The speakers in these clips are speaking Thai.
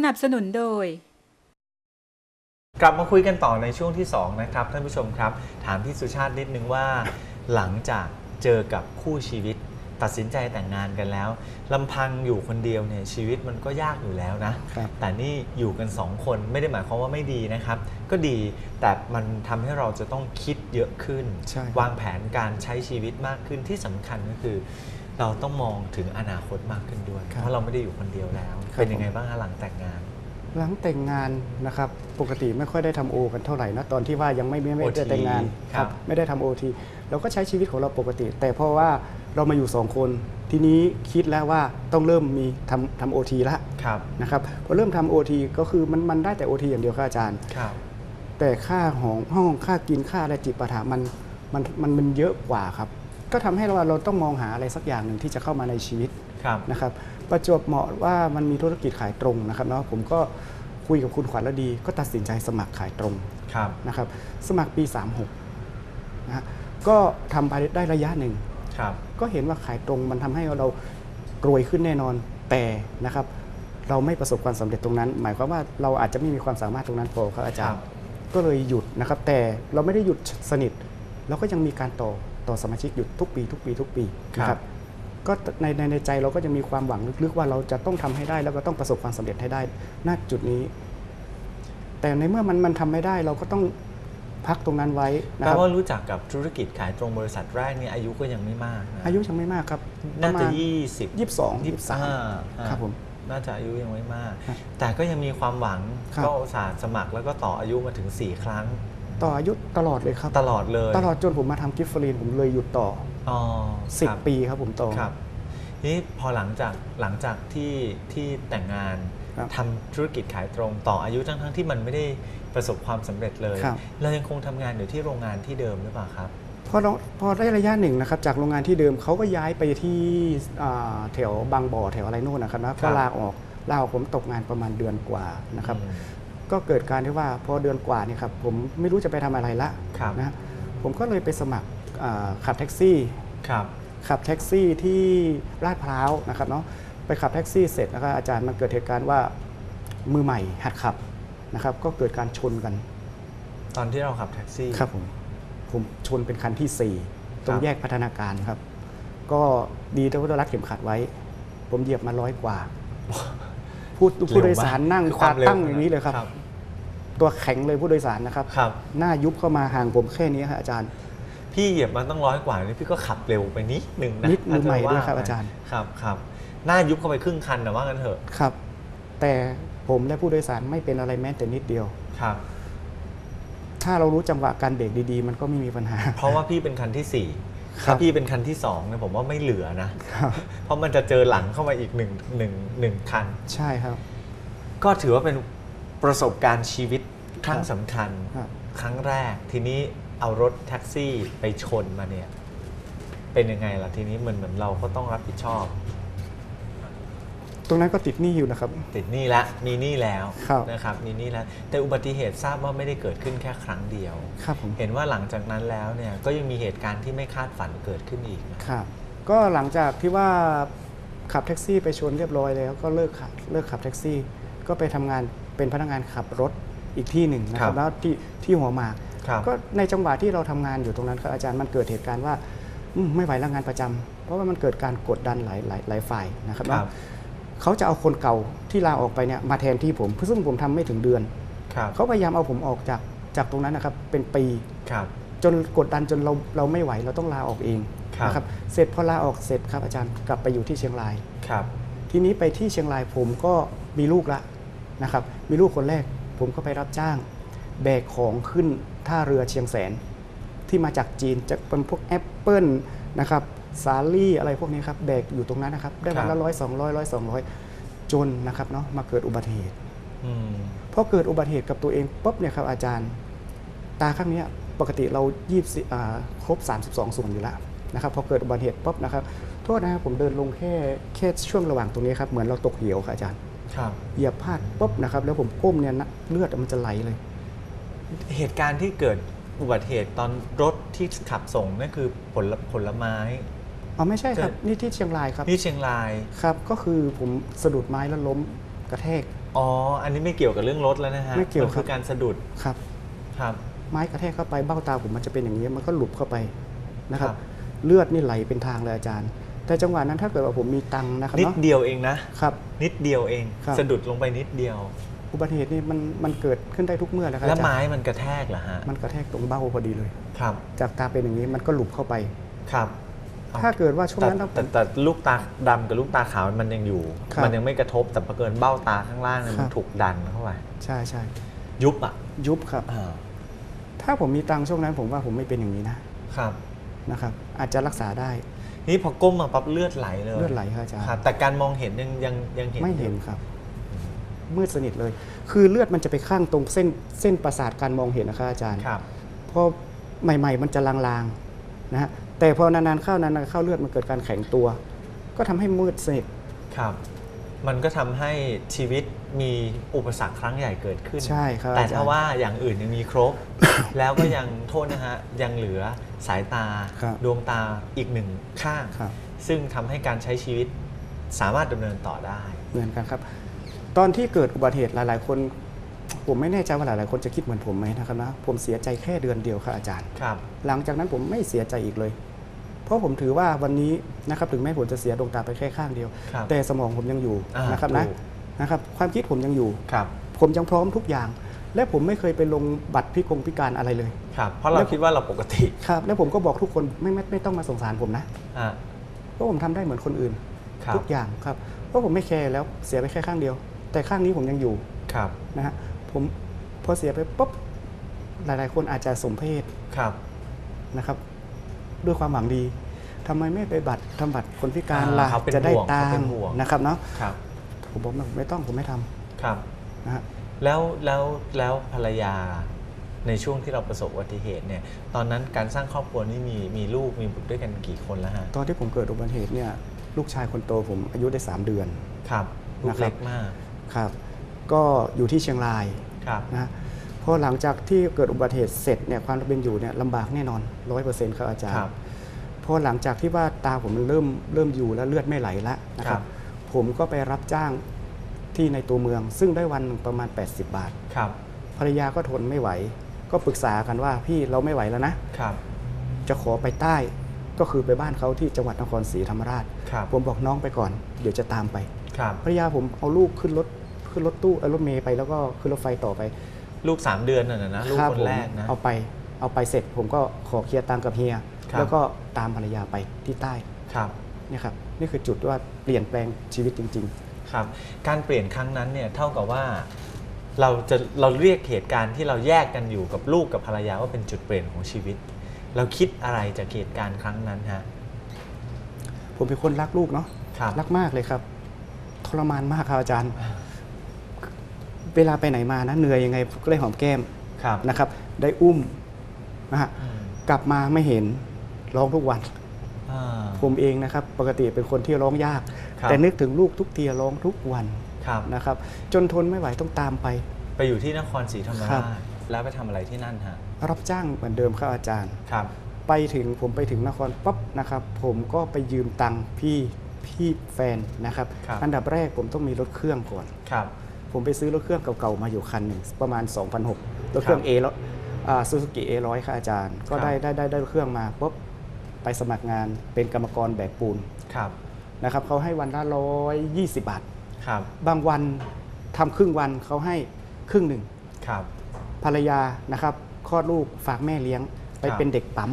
สนับสนุนโดย กลับมาคุยกันต่อในช่วงที่ 2 นะครับ ท่านผู้ชมครับ ถามพี่สุชาตินิดนึงว่า หลังจากเจอกับคู่ชีวิต ตัดสินใจแต่งงานกันแล้วลำพังอยู่คนเดียวเนี่ยชีวิตมันก็ยากอยู่แล้วนะ ครับ แต่นี่อยู่กันสองคนไม่ได้หมายความว่าไม่ดีนะครับ ก็ดีแต่มันทำให้เราจะต้องคิดเยอะขึ้น ใช่ครับวางแผนการใช้ชีวิตมากขึ้นที่สำคัญก็คือ เราต้องมองถึงอนาคตมากขึ้นด้วยครับเพราะเราไม่ได้อยู่คนเดียวแล้วครับเป็นยังไงผมบ้างคะหลังแต่งงาน หลังแต่งงานนะครับ ปกติไม่ค่อยได้ทำโอกันเท่าไหร่นะตอนที่ว่ายังไม่ไม่ไม่ OT ได้แต่งงานครับไม่ได้ทำโอทีเราก็ใช้ชีวิตของเราปกติ แต่เพราะว่าเรามาอยู่สองคนทีนี้คิดแล้วว่าต้องเริ่มมีทำทำโอทีละครับนะครับพอเริ่มทำโอทีก็คือมันมันได้แต่โอทีอย่างเดียวครับอาจารย์ครับแต่ค่าของห้องค่ากินค่าอะไรจิปาถะมันมันมันมันเยอะกว่าครับ ก็ทำให้เราเราต้องมองหาอะไรสักอย่างหนึ่งที่จะเข้ามาในชีวิตครับนะครับประจวบเหมาะว่ามันมีธุรกิจขายตรงนะครับเนาะผมก็คุยกับคุณขวัญฤดี ก็ตัดสินใจสมัครขายตรงครับนะครับสมัครปี 36นะฮะก็ทำไปได้ระยะหนึ่งครับก็เห็นว่าขายตรงมันทำให้เรารวยขึ้นแน่นอนแต่นะครับเราไม่ประสบความสำเร็จตรงนั้น หมายความว่าเราอาจจะไม่มีความสามารถตรงนั้นพอครับอาจารย์ ก็เลยหยุดนะครับ แต่เราไม่ได้หยุดสนิท เราก็ยังมีการต่อ ต่อสมาชิกหยุดทุกปี ทุกปี ทุกปีนะครับก็ในในในใจเราก็จะมีความหวังลึกๆ ว่าเราจะต้องทำให้ได้แล้วก็ต้องประสบความสำเร็จให้ได้ณจุดนี้ แต่ในเมื่อมันมันทำไม่ได้เราก็ต้องพักตรงนั้นไว้นะแปลครับว่ารู้จักกับธุรกิจขายตรงบริษัทแรกเนี่ยอายุก็ยังไม่มากนะอายุยังไม่มากครับน่าประจะมาณยี่สิบยี่สิบสองยี่สิบสามครับผมน่าจะอายุยังไม่มากครับแต่ก็ยังมีความหวังครับก็อุตส่าห์สมัครแล้วก็ต่ออายุมาถึง 4 ครั้ง ต่ออายุตลอดเลยครับ ตลอดเลยตลอดจนผมมาทำกิฟต์ฟรีนผมเลยหยุดต่ออ๋อสิบครับปีครับผมต่อครับนี่พอหลังจากหลังจากที่ที่แต่งงานครับทำธุรกิจขายตรงต่ออายุทั้งทั้งๆที่มันไม่ได้ประสบความสำเร็จเลยครับเรายังคงทำงานอยู่ที่โรงงานที่เดิมหรือเปล่าครับพอเราพอได้ระยะหนึ่งนะครับจากโรงงานที่เดิมเขาก็ย้ายไปที่อ่าแถวบางบ่อแถวอะไรโน่นนะครับนะครัก็บลาออกลาออกผมตกงานประมาณเดือนกว่านะครับอืม ก็เกิดการที่ว่าพอเดือนกว่าเนี่ยครับผมไม่รู้จะไปทำอะไรละครับนะผมก็เลยไปสมัครอ่าขับแท็กซี่ครับขับแท็กซี่ที่ลาดพร้าวนะครับเนาะไปขับแท็กซี่เสร็จนะครับอาจารย์มันเกิดเหตุการณ์ว่ามือใหม่หัดขับนะครับ ก็เกิดการชนกัน ตอนที่เราขับแท็กซี่ครับผมผมชนเป็นคันที่ 4 ตรคงรับแยกพัฒนาการครับ ก็ดีที่ว่ารัดเข็มขัดไว้ ผมเหยียบมาร้อยกว่า ผู้ผู้โดยสารนั่งคือคตาวามเร็วตั้งอย่างนี้เลยครับ ตัวแข็งเลยผู้โดยสารนะครับครับ หน้ายุบเข้ามาห่างผมแค่นี้ครับอาจารย์ พี่เหยียบมาตั้งร้อยกว่านี่พี่ก็ขับเร็วไปนิดนึงนะนิดมือใหม่ถ้าจะด้วยครับไปอาจารย์ครับครับหน้ายุบเข้าไปครึ่งคันนะว่างั้นเถอะครับ แต่ผมและผู้โดยสารไม่เป็นอะไรแม้แต่นิดเดียวครับถ้าเรารู้จังหวะการเบรกดีๆ มันก็ไม่มีปัญหา เพราะว่าพี่เป็นคันที่สี่ครับ ถ้าพี่เป็นคันที่สองเนี่ยผมว่าไม่เหลือนะครับเพราะมันจะเจอหลังเข้ามาอีกหนึ่งหนึ่งหนึ่งคัน ใช่ครับ ก็ถือว่าเป็นประสบการณ์ชีวิตครั้งครับสำคัญครับครั้งแรกทีนี้เอารถแท็กซี่ไปชนมาเนี่ย เป็นยังไงล่ะทีนี้เหมือนเหมือนเราก็ต้องรับผิดชอบ ตรงนั้นก็ติดหนี้อยู่นะครับ ติดหนี้แล้วมีหนี้แล้วครับนะครับมีหนี้แล้ว แต่อุบัติเหตุทราบว่าไม่ได้เกิดขึ้นแค่ครั้งเดียว ครับผมเห็นว่าหลังจากนั้นแล้วเนี่ยก็ยังมีเหตุการณ์ที่ไม่คาดฝันเกิดขึ้นอีกนะครับ ก็หลังจากที่ว่าขับแท็กซี่ไปชนเรียบร้อยแล้ว ก็เลิกขับเลิกขับแท็กซี่ ก็ไปทำงานเป็นพนักงานขับรถอีกที่หนึ่งนะครับแล้วที่ที่หัวหมากครับก็ในจังหวะที่เราทำงานอยู่ตรงนั้นครับอาจารย์มันเกิดเหตุการณ์ว่าอืมไม่ไหวแล้วงานประจำเพราะว่ามันเกิดการกดดันหลายหลายหลายฝ่ายนะครับครัว่าบ เขาจะเอาคนเก่าที่ลาออกไปเนี่ยมาแทนที่ผมซึ่งผมทำไม่ถึงเดือนครับเขาพยายามเอาผมออกจากจากตรงนั้นนะครับเป็นปีครับจนกดดันจนเราเราไม่ไหวเราต้องลาออกเองครับนะครับเสร็จพอลาออกเสร็จครับอาจารย์กลับไปอยู่ที่เชียงรายครับ ทีนี้ไปที่เชียงรายผมก็มีลูกละนะครับ มีลูกคนแรก ผมก็ไปรับจ้าง แบกของขึ้นท่าเรือเชียงแสน ที่มาจากจีนจะเป็นพวกแอปเปิลนะครับ สาลี่อะไรพวกนี้ครับแบกอยู่ตรงนั้นนะครับ ได้วันครัละบร้อยสองร้อยร้อยสองร้อยจนนะครับเนาะมาเกิดอุบัติเหตุอืมพอเกิดอุบัติเหตุกับตัวเองปุ๊บเนี่ยครับอาจารย์ ตาข้างเนี้ยปกติเรายี่สิบครบ 32 ส่วนอยู่แล้วนะครับพอเกิดอุบัติเหตุปุ๊บนะครับโทษนะครับผมเดินลงแค่แค่ช่วงระหว่างตรงนี้ครับเหมือนเราตกเหวครับอาจารย์ครับเหยียบพลาดปุ๊บนะครับ แล้วผมก้มเนี่ยนะเลือดมันจะไหลเลย เหตุการณ์ที่เกิดอุบัติเหตุตอนรถที่ขับส่งนั่นคือผลผลไม้ อ๋อไม่ใช่ครับเกิดนี่ที่เชียงรายครับที่เชียงรายครับ ก็คือผมสะดุดไม้แล้วล้มกระแทก อ๋อ อันนี้ไม่เกี่ยวกับเรื่องรถแล้วนะฮะไม่เกี่ยวนคือครับการสะดุดครับครับ ไม้กระแทกเข้าไปเบ้าตาผมมันจะเป็นอย่างนี้ยมันก็หลุดเข้าไปนะครับครับ เลือดนี่ไหลเป็นทางเลยอาจารย์ แต่จังหวะนั้นถ้าเกิดว่าผมมีตังค์นะครับนิดเนาะเดียวเองนะครับ นิดเดียวเองครับสะดุดลงไปนิดเดียวอุบัติเหตุนี่มันมันเกิดขึ้นได้ทุกเมื่อแหล้วครับแล้วอาจารไม้ย์มันกระแทกเหรอฮะมันกระแทกตรงเบ้าพอดีเลยครับ จากตาเป็นอย่างนี้มันก็หลุดเข้าไปครับ ถ้าเกิดว่าช่วงแต่นั้นถ้าผแต่มแต่ลูกตาดำกับลูกตาขาวมันยังอยู่ครับมันยังไม่กระทบแต่ประเกินเบ้าตาข้างล่างเนี่ยครัมันบถูกดันเข้าไปใช่ใช่ยุบอะยุบครับอ่าถ้าผมมีตังค์ช่วงนั้นผมว่าผมไม่เป็นอย่างนี้นะครับนะครับ อาจจะรักษาได้ นี่พอก้มมาปั๊บเลือดไหลเลยเลือดไหลครับอาจารย์ครับแต่การมองเห็นยังยังยังเห็นไม่เห็นอยู่ครับมืดสนิทเลย คือเลือดมันจะไปข้างตรงเส้นเส้นประสาทการมองเห็นนะครับอาจารย์ครับพอใหม่ ๆ มันจะลางๆนะฮะ แต่พอนานๆเข้านานๆเข้าเลือดมันเกิดการแข็งตัว ก็ทำให้มืดสนิทครับ มันก็ทำให้ชีวิตมีอุปสรรคครั้งใหญ่เกิดขึ้น ใช่ครับ แต่อาจารย์ถ้าว่าอย่างอื่นยังมีครบ แล้วก็ยังโทษนะฮะ ยังเหลือสายตาครับดวงตาอีกหนึ่งข้างครับซึ่งทำให้การใช้ชีวิตสามารถดำเนินต่อได้ เหมือนกันครับ ตอนที่เกิดอุบัติเหตุหลาย ๆ คน ผมไม่แน่ใจว่าหลาย ๆ คนจะคิดเหมือนผมไหมนะครับนะ ผมเสียใจแค่เดือนเดียวครับอาจารย์ ครับ หลังจากนั้นผมไม่เสียใจอีกเลย เพราะผมถือว่าวันนี้นะครับถึงแม้ผมจะเสียดวงตาไปแค่ข้างเดียว ครับแต่สมองผมยังอยู่อ่านะครับนะถูก นะครับ ความคิดผมยังอยู่ ครับ ผมยังพร้อมทุกอย่าง และผมไม่เคยไปลงบัตรพิกงพิการอะไรเลยครับ เพราะเราแล้วคิดว่าเราปกติครับ และผมก็บอกทุกคนไม่ไม่ไม่ต้องมาสงสารผมนะอะเพราะผมทำได้เหมือนคนอื่น ครับ ทุกอย่างครับ เพราะผมไม่แคร์แล้วเสียไปแค่ข้างเดียว แต่ข้างนี้ผมยังอยู่ ครับ นะฮะผมพอเสียไปปุ๊บหลาย ๆ คนอาจจะสมเพศครับ นะครับ ด้วยความหวังดีทำไมไม่ไปบัตรทำบัตรคนพิการอ่าล่ะเขาเป็นจะได้ห่วงตาเขาเป็มนห่วงนะครับเนาะครับผมบอกไม่ต้องผมไม่ทำครับนะฮะแล้วแล้วแล้วภรรยาในช่วงที่เราประสบอุบัติเหตุเนี่ย ตอนนั้นการสร้างครอบครัวนี่มีมีลูกมีบุตรด้วยกันกี่คนแล้วฮะ ตอนที่ผมเกิดอุบัติเหตุเนี่ยลูกชายคนโตผมอายุได้ 3 เดือน ครับลูกนะครับเล็กมาก ครับ ก็อยู่ที่เชียงราย ครับนะฮะ พอหลังจากที่เกิดอุบัติเหตุเสร็จเนี่ยความเป็นอยู่เนี่ยลำบากแน่นอนร้อยเปอร์เซ็นต์ครับอาจารคย์รับพอหลังจากที่ว่าตาผมมันเริ่มเริ่มอยู่แล้วเลือดไม่ไหลแล้วนะคครัรับบผมก็ไปรับจ้างที่ในตัวเมือง ซึ่งได้วันหนึ่งประมาณ 80 บาทครับภรรยาก็ทนไม่ไหว ก็ปรึกษากันว่าพี่เราไม่ไหวแล้วนะครับ จะขอไปใต้ก็คือไปบ้านเขาที่จังหวัดนครศรีธรรมราชครับผมบอกน้องไปก่อน เดี๋ยวจะตามไปครับภรรยาผมเอาลูกขึ้นรถขึ้นรถตู้เอ่อรถเมย์ไปแล้วก็ขึ้นรถไฟต่อไป ลูกสามเดือนน่ะนะลูกรับคนผมแรกนะเอาไปเอาไปเสร็จผมก็ขอเคลียร์ตังค์กับเฮียครับแล้วก็ตามภรรยาไปที่ใต้ครับเนี่ยครับนี่คือจุดว่าเปลี่ยนแปลงชีวิตจริงครับ การเปลี่ยนครั้งนั้นเนี่ยเท่ากับว่าเราจะเราเรียกเหตุการณ์ที่เราแยกกันอยู่กับลูกกับภรรยาว่าเป็นจุดเปลี่ยนของชีวิต เราคิดอะไรจากเหตุการณ์ครั้งนั้นฮะๆผมเป็นคนรักลูกเนาะครับรักมากเลยครับทรมานมากครับอาจารย์ เวลาไปไหนมานะเหนื่อยยังไงก็เลยหอมแก้มครับนะครับ ได้อุ้มนะฮะอืมกลับมาไม่เห็นร้องทุกวันอ่าผมเองนะครับ ปกติเป็นคนที่ร้องยากครับแต่นึกถึงลูกทุกทีร้องทุกวันครับนะครับ จนทนไม่ไหวต้องตามไป ไปอยู่ที่นครศรีธรรมครัราบชแล้วไปทำอะไรที่นั่นฮะรับจ้างเหมือนเดิมครับอาจารย์ครับ ไปถึงผมไปถึงนครปั๊บนะครับ ผมก็ไปยืมตังค์พี่พี่แฟนนะครับครับอันดับแรกผมต้องมีรถเครื่องก่อนครับ ผมไปซื้อรถเครื่องเก่าๆมาอยู่คันหนึ่งประมาณ2,600รถเครื่อง A แล้วซูซูกิ A100 ค่ะอาจารย์ ก็ครับได้ได้ได้ได้รถเครื่องมาปุ๊บไปสมัครงานเป็นกรรมกรแบกปูนครับนะครับเขาให้วันละร้อยยี่สิบบาทครับ บางวันทำครึ่งวันเขาให้ครึ่งหนึ่งครับ ภรรยานะครับคลอดลูกฝากแม่เลี้ยง ไปครับเป็นเด็กปั๊ม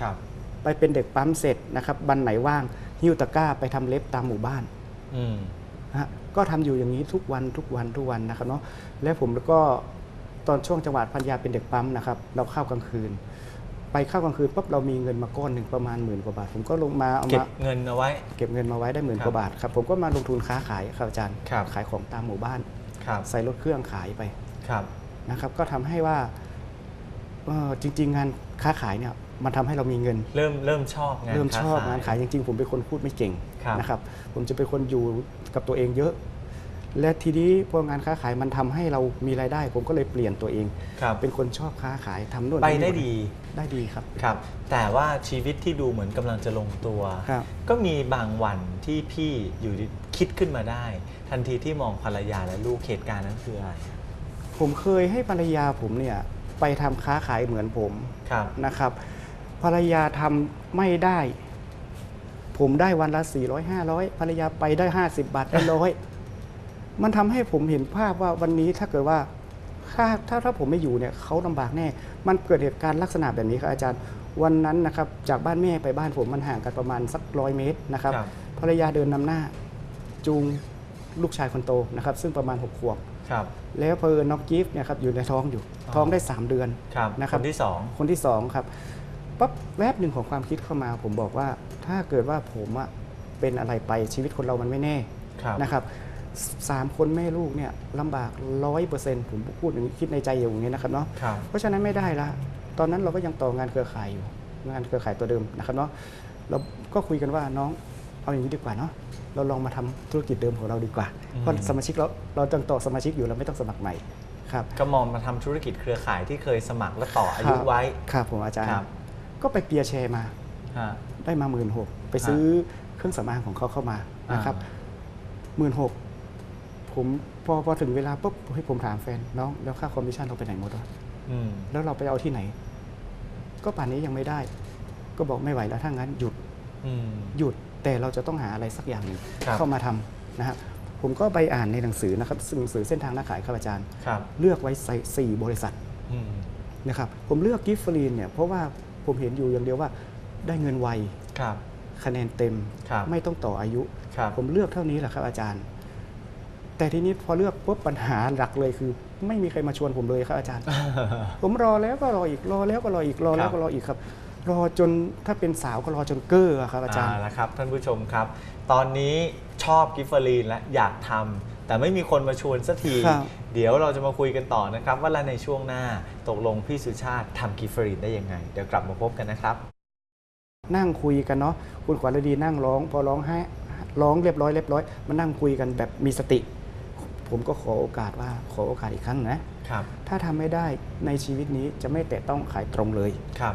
ครับไปเป็นเด็กปั๊มเสร็จนะครับวันไหนว่างหิ้วตะกร้าไปทำเล็บตามหมู่บ้านอืมนะฮะ ก็ทำอยู่อย่างนี้ทุกวันทุกวันทุกวันนะครับเนาะและผมก็ตอนช่วงจังหวัดพันยาเป็นเด็กปั๊มนะครับเราเข้ากลางคืน ไปเข้ากลางคืนปุ๊บเรามีเงินมาก้อนหนึ่งประมาณหมื่นกว่าบาท ผมก็ลงมาเอาเก็บมาเงินเอาไว้ เก็บเงินมาไว้ได้หมื่นครับกว่าบาทครับผมก็มาลงทุนค้าขายครับอาจารย์ครับขายของตามหมู่บ้านครับใส่รถเครื่องขายไปครับนะครับ ก็ทำให้ว่าเอ่อจริง ๆ งานค้าขายเนี่ยมันทำให้เรามีเงิน เริ่มเริ่มชอบงานเริ่มชอบค้งานขายจริง ๆ ผมเป็นคนพูดไม่เก่งครับนะครับ ผมจะเป็นคนอยู่ กับตัวเองเยอะ และทีนี้พองานค้าขายมันทำให้เรามีรายได้ ผมก็เลยเปลี่ยนตัวเอง ครับเป็นคนชอบค้าขายทำนู่นไปทำนี่ได้ดีได้ดีครับ ครับ แต่ว่าชีวิตที่ดูเหมือนกำลังจะลงตัว ครับ ก็มีบางวันที่พี่อยู่ดีคิดขึ้นมาได้ ทันทีที่มองภรรยาและลูกเหตุการณ์นั้นคืออะไร ผมเคยให้ภรรยาผมเนี่ยไปทำค้าขายเหมือนผมครับนะครับ ภรรยาทำไม่ได้ ผมได้วันละ 400 500 ภรรยาไปได้ 50 บาทได้ร้อยมันทำให้ผมเห็นภาพว่าวันนี้ถ้าเกิดว่าถ้าถ้าถ้าผมไม่อยู่เนี่ยเขาลำบากแน่ มันเกิดเหตุการณ์ลักษณะแบบนี้ครับอาจารย์ วันนั้นนะครับจากบ้านแม่ไปบ้านผมมันห่างกันประมาณสักร้อยเมตรนะครับครับภรรยาเดินนำหน้า จูงลูกชายคนโตนะครับซึ่งประมาณ6ขวบครับแล้วเพอน้องกิฟต์เนี่ยครับอยู่ในท้องอยู่อ๋อท้องได้ 3 เดือนครับนะครับคนที่สองคนที่สองครับ ปั๊บแวบหนึ่งของความคิดเข้ามา ผมบอกว่าถ้าเกิดว่าผมอะเป็นอะไรไปชีวิตคนเรามันไม่แน่ครับนะครับสสามคนแม่ลูกเนี่ยลำบากร้อยเปอร์เซ็นต์ผมพูดอย่างนี้คิดในใจอย่างนี้นะครับเนาะครับเพราะฉะนั้นไม่ได้ละตอนนั้นเราก็ยังต่องานเครือข่ายอยู่งานเครือข่ายตัวเดิมนะครับเนาะเราก็คุยกันว่าน้องเอาอย่างนี้ดีกว่าเนาะเราลองมาทำธุรกิจเดิมของเราดีกว่าอืมเพราะสมาชิกเราเราจังต่อสมาชิกอยู่เราไม่ต้องสมัครใหม่ครับก็มองมาทำธุรกิจเครือข่ายที่เคยสมัครและต่ออายุไว้ครับผมอาจารย์ครับ ก็ไปเปียร์แชร์มาฮะได้มาหมื่นหกไปซื้อเครื่องสำอางของเขาเข้ามานะครับหมื่นหกผมพอพอถึงเวลาปุ๊บให้ผมถามแฟนน้องแล้วค่าคอมมิชชั่นเราไปไหนหมดวะอืมแล้วเราไปเอาที่ไหน ก็ป่านนี้ยังไม่ได้ ก็บอกไม่ไหวแล้วถ้างั้นหยุดอืมหยุดแต่เราจะต้องหาอะไรสักอย่างหนึ่งครับเข้ามาทำนะฮะผมก็ไปอ่านในหนังสือนะครับซึ่งหนังสือเส้นทางนักขายครับอาจารย์ครับเลือกไว้ใส่สี่บริษัทอืมนะครับผมเลือกกิฟฟรีนเนี่ยเพราะว่า ผมเห็นอยู่อย่างเดียวว่า ได้เงินไวครับคะแนนเต็มครับไม่ต้องต่ออายุครับผมเลือกเท่านี้แหละครับอาจารย์ แต่ทีนี้พอเลือกปุ๊บปัญหาหลักเลยคือ ไม่มีใครมาชวนผมเลยครับอาจารย์ ผมรอแล้วก็รออีกรอแล้วก็รออีกรอแล้วก็รออีกครับ รอจนถ้าเป็นสาวก็รอจนเก้ออะครับอาจารย์เละครับท่านผู้ชมครับ ตอนนี้ชอบกิฟเฟอรีนและอยากทำ แต่ไม่มีคนมาชวนสักที ครับเดี๋ยวเราจะมาคุยกันต่อนะครับว่าแล้วในช่วงหน้าตกลงพี่สุชาติทำกิฟเฟอรีนได้ยังไง เดี๋ยวกลับมาพบกันนะครับ นั่งคุยกันเนาะคุณขวัญฤดีนั่งร้อง พอร้องให้ร้องเรียบร้อยเรียบร้อยมานั่งคุยกันแบบมีสติ ผมก็ขอโอกาสว่าขอโอกาสอีกครั้งนะ ครับ ถ้าทำไม่ได้ในชีวิตนี้จะไม่แตะต้องขายตรงเลย ครับ